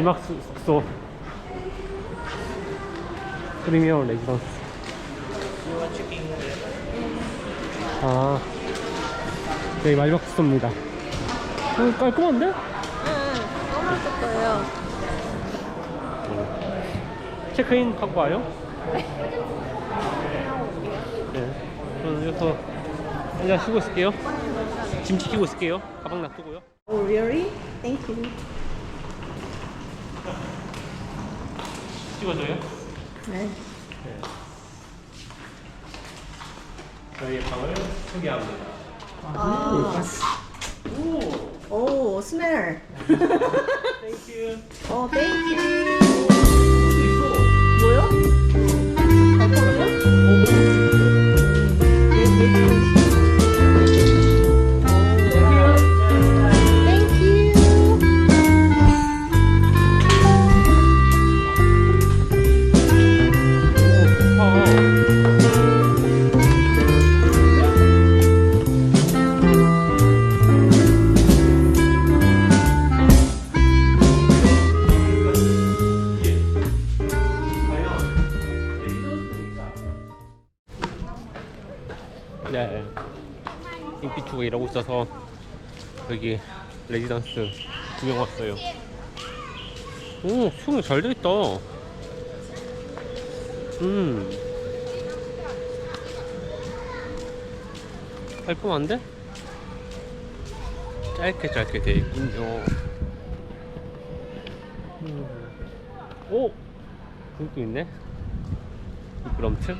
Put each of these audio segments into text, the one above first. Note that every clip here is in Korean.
마지막 숙- 숙소 프리미엄 레지던스 아 여기 마지막 숙소입니다 어, 깔끔한데? 응, 너무 예쁠 거예요. 체크인 하고 와요? 네 저는 여기서 혼자 쉬고 있을게요 짐 지키고 있을게요 가방 놔두고요 Oh, really? Thank you. 찍어줘요? 네. 저희의 방을 소개합니다 아. 오, 오, smell. 땡큐 어, thank you. 레지던스 구경 왔어요. 오, 수영 잘 돼 있다. 음. 깔끔한데? 짧게 짧게 돼 있군요. 음. 오! 그것도 있네. 미끄럼틀?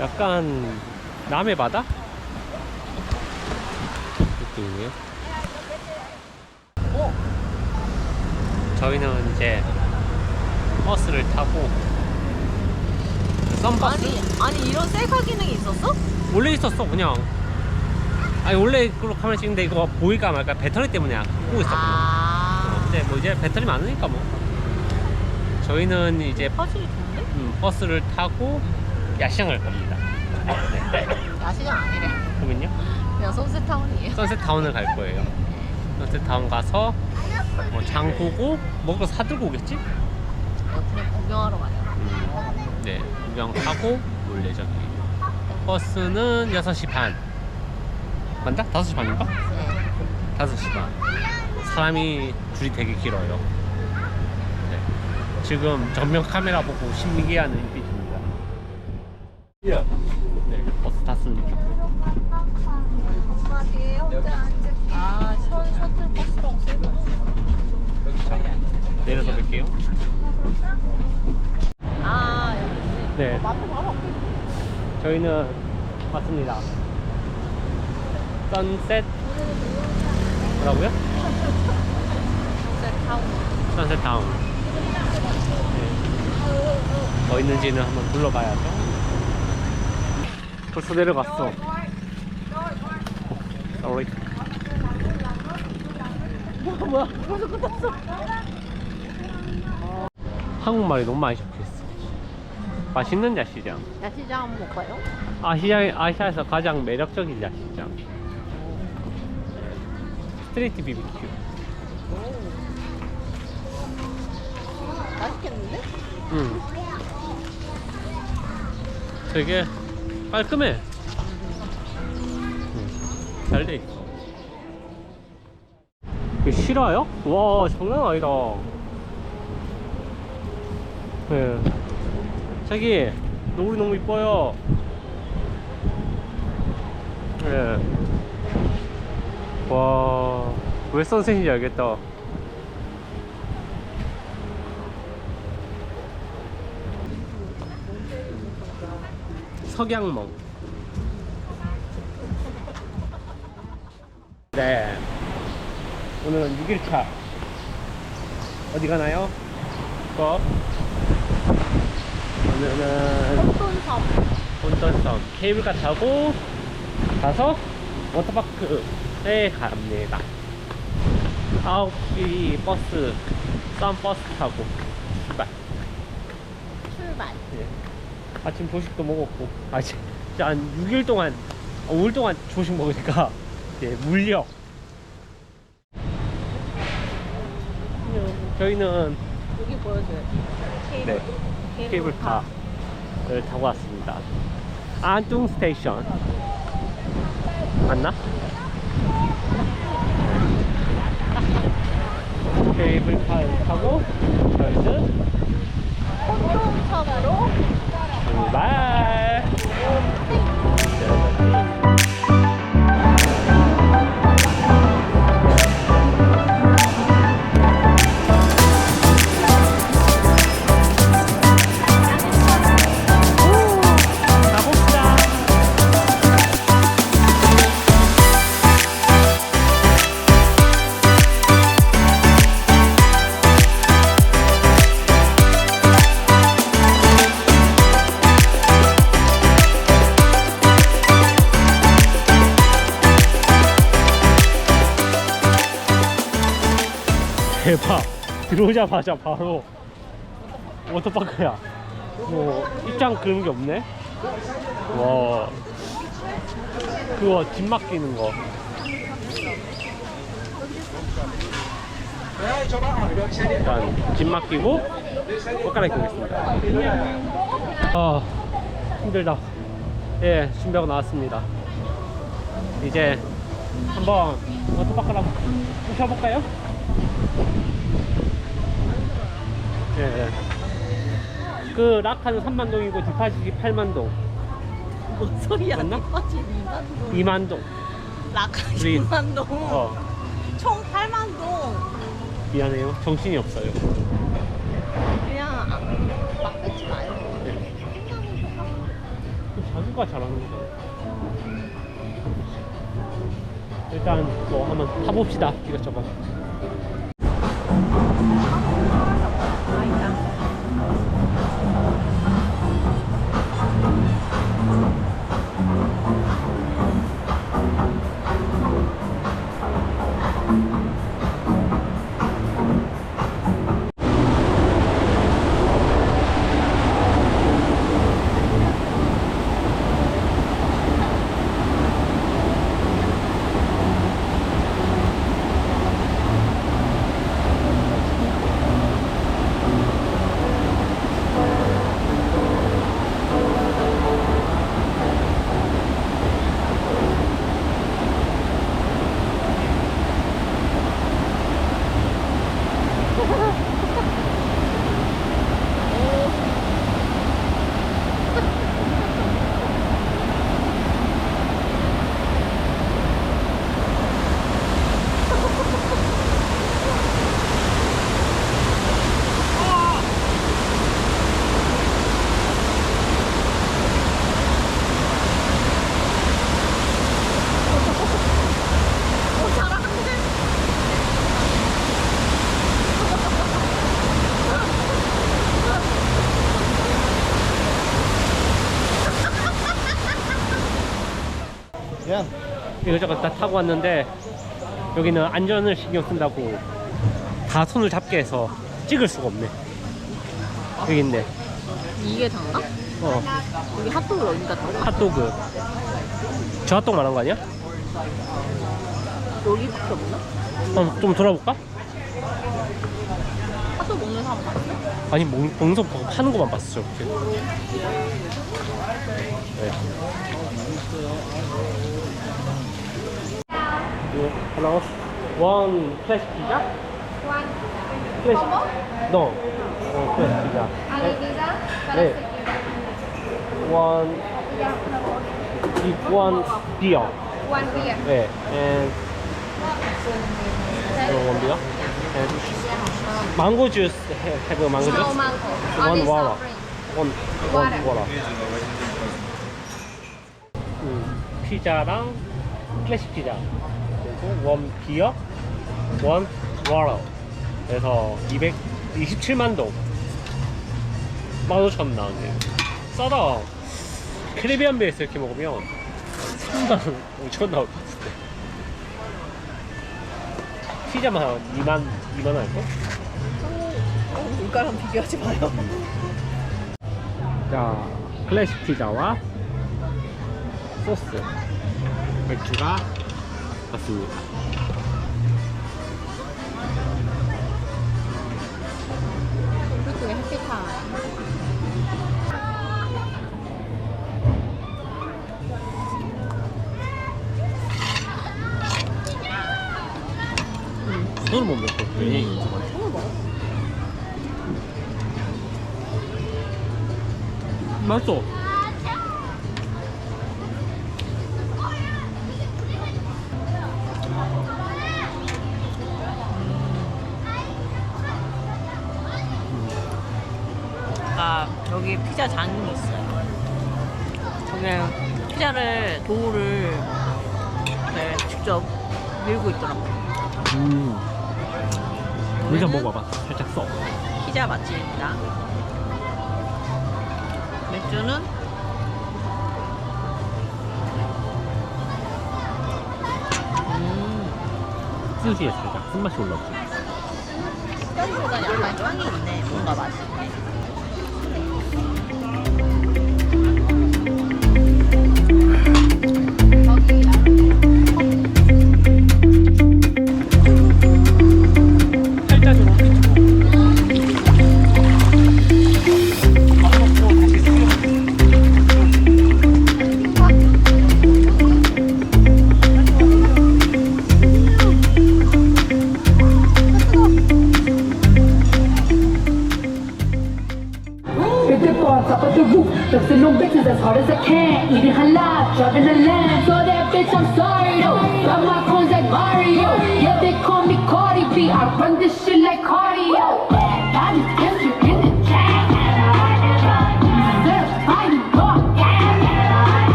약간 남해 바다? 느낌이네요. 어? 저희는 이제 버스를 타고 썬버스 아니, 아니 이런 셀카 기능이 있었어? 원래 있었어 그냥 아니 원래 그걸로 카메라 찍는데 이거 보일까 말까 배터리 때문에 끄고 있었거든 어, 아, 근데 뭐 이제 배터리 많으니까 뭐 저희는 이제 화질이 좋은데? 음, 버스를 타고 야시장을 갑니다 네. 야시장 아니래. 그러면요 그냥 선셋타운이에요. 선셋타운을 갈 거예요 선셋타운 가서 뭐 장 보고 먹을 거 사들고 오겠지? 어떻게 구경하러 가요? 네, 구경하고 올 예정이에요. 버스는 6시 반. 맞나? 5시 반인가? 네. 5시 반. 사람이 줄이 되게 길어요. 네. 지금 정면 카메라 보고 신기해하는 인 피입니다. 네, 버스 탔습니다. 엄마 뒤에 혼자 앉을게. 아, 셔, 셔틀 버스라고 써있어. 내려서 뵐게요. 아, 여기지. 네. 어, 마트 바로 앞에 저희는 왔습니다. 선셋 뭐라고요? 선셋타운. 선셋 타운. 네. 뭐 있는지는 한번 둘러봐야죠. 벌써 내려갔어. sorry. 뭐야, 뭐야. 벌써 끝났어. 한국말이 너무 많이 적혀있어. 맛있는 야시장. 야시장 한번 볼까요? 아시아, 아시아에서 가장 매력적인 야시장. 스트리트 BBQ. 맛있겠는데? 응. 되게 깔끔해. 응. 잘돼 있어. 이거 실화요? 와, 장난 아니다. 네. 자기, 노을이 너무 이뻐요. 네. 와, 왜 선셋인지 알겠다. 석양몽. 네. 오늘은 6일차. 어디 가나요? 거. 오늘은 혼돈섬. 본전섬 케이블카 타고 가서 워터파크 에 갑니다. 아홉 시 버스, 싼 버스 타고 아침 조식도 먹었고, 아침 진짜 한 6일 동안, 어, 5일 동안 조식 먹으니까 예, 물려. 저희는 여기 보여줘요. 네, 케이블카를 타고 왔습니다. 안tung 스테이션 맞나? 케이블카를 타고 저희는 홍동천으로 Bye! 들어오자마자 바로 워터파크야. 뭐 입장 그런 게 없네? 와. 그거 짐 맡기는 거. 일단 짐 맡기고 옷 갈아입고 오겠습니다. 아 힘들다. 예 준비하고 나왔습니다. 이제 한번 워터파크를 한번 부셔볼까요? 예, 예. 그 락하는 3만 동이고 디파짓이 8만 동, 뭔 소리야? 맞나? 빠지 2만 동. 2만 동. 라카 우리- 2만 동. 어, 총 8만 동. 미안해요. 정신이 없어요. 그냥 아, 막 뺏지 마요. 예. 자기가 잘하는 거잖아. 일단 뭐 한번 타봅시다. 이것저것. 이것저것 다 타고 왔는데 여기는 안전을 신경 쓴다고 다 손을 잡게 해서 찍을 수가 없네. 여기 있네. 이게 장가? 어, 여기 핫도그 여기가 장가? 핫도그. 저 핫도그 말한 거 아니야? 여기밖에 없나? 어, 좀 돌아볼까? 핫도그 먹는 사람 봤어? 아니 몽, 봉서 파는 것만 봤어 저렇게 네. 이거 하나 원 플래시 피자? 플래시 no 어 플래시 피자 네. 원 이- 원 비어 One beer. 네 and 어, 원 비어 and 망고 주스 have a 망고 No 주스 mango. Water. drink. 원, 원 Water. 워라. 음, 피자랑 클래식 피자 그리고 원 비어, 원 워러. 그래서 227만 동. 15,000원 나왔네요. 싸다. 캐리비안 베이스 이렇게 먹으면 3만 5천 나올 것 같은데. 피자만 한 2만 2만 원 할걸? 어, 물가랑 비교하지 마요. 자 클래식 피자와 소스 맥주가 왔습니다. 그쪽에 햇빛탕. 손을 못 먹고 괜히 이거만. 손을 먹어. 맛있어. 아 피자 장이 있어요. 여기 피자를 도우를 네, 직접 밀고 있더라고. 요 음. 우리가 먹어봐. 살짝 써. 피자 맛집입니다. 맥주는 음, 스시에 살짝 쓴맛이 올라오지. 쌀보다 약간 짱이 있네. 뭔가 맛이.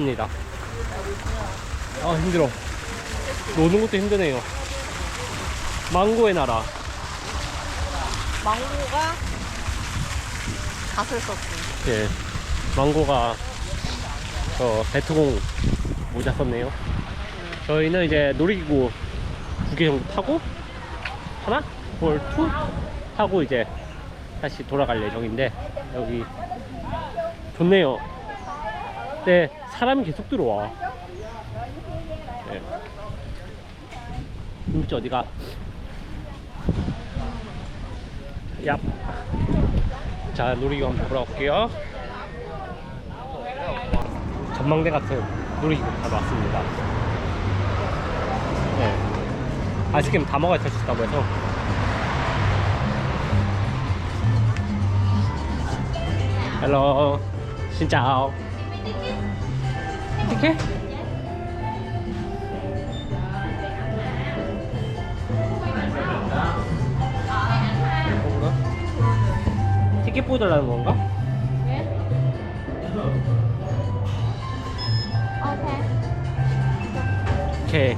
나왔습니다. 아 힘들어. 노는 것도 힘드네요. 망고의 나라. 망고가 갓을 썼지. 예. 망고가 저 배트공 모자 썼네요. 저희는 이제 놀이기구 두 개 정도 타고 하나, 볼투 타고 이제 다시 돌아갈 예정인데 여기 좋네요. 근데 사람이 계속 들어와. 예. 김치 어디가? 얍. 자 놀이기구 한번 보러 갈게요 전망대 같은 놀이기구 바로 왔습니다 네. 아이스크림 다 먹어야 탈수 있다고 해서 헬로 신짜오 뭔가? 티켓 보여달라는 건가? 오케이.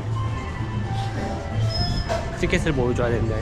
티켓을 보여줘야 된대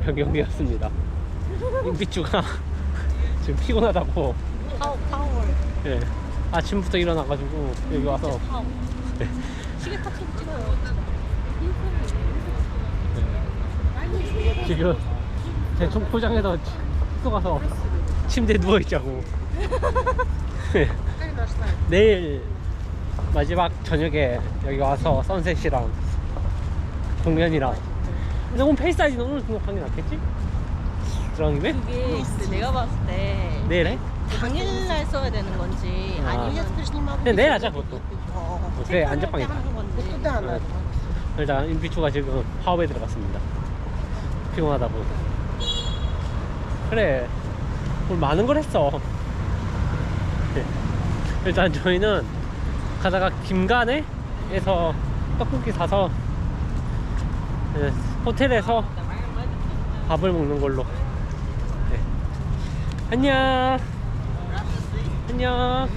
변경되었습니다. 임비주가 지금 피곤하다고 파워 파워. 예, 아침부터 일어나가지고 여기 와서 파워. 네. 시계 탑 좀 찍어요. 예, 지금 대충 포장해서 숙소 가서 침대에 누워 있자고 예. 내일 마지막 저녁에 여기 와서 선셋이랑 공연이랑 근데 오늘 페이스 사이즈는 오늘 등록한 게 낫겠지? 들어가기에 그게 근데 내가 봤을 때 내일 해? 당일날 써야 되는 건지 아. 아니면 근데 내일 하자 그것도 어차피 안전빵 있다 하는 건지. 어. 일단 인피추가 지금 파업에 들어갔습니다 피곤하다고 그래 오늘 많은 걸 했어 네. 일단 저희는 가다가 김간에에서 떡볶이 사서 네, 호텔에서 밥을 먹는 걸로. 네. 안녕. 안녕.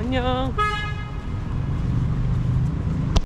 안녕